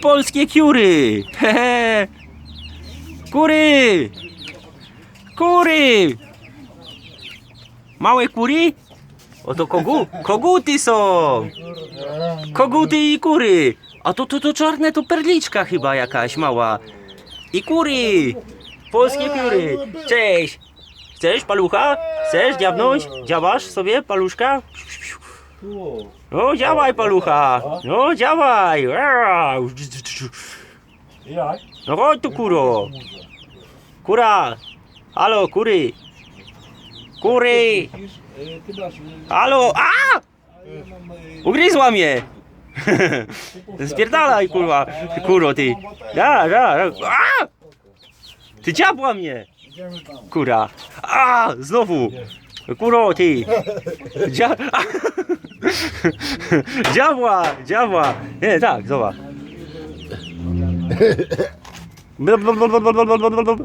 polskie kiury. Hehe. Kury. Kury. Małe kury? Oto kogu koguty są. Koguty i kury. A to, to, to czarne to perliczka chyba jakaś mała. I kury. Polskie kury. Cześć. Chcesz palucha? Chcesz dziabnąć? Dziabasz sobie paluszka? No działaj palucha. No działaj. Jak? No chodź tu kuro. Kura. Halo kury. Kury. Ty masz... Halo. A! Ugryzła mnie. Spierdalaj kurwa. Kuro ty. Da, da, da. A! Ty dziabła mnie. Kura. A! Znowu. Kuro ty. Dzia... Dziabła, dziabła. Nie, tak, zobacz. Blablabla.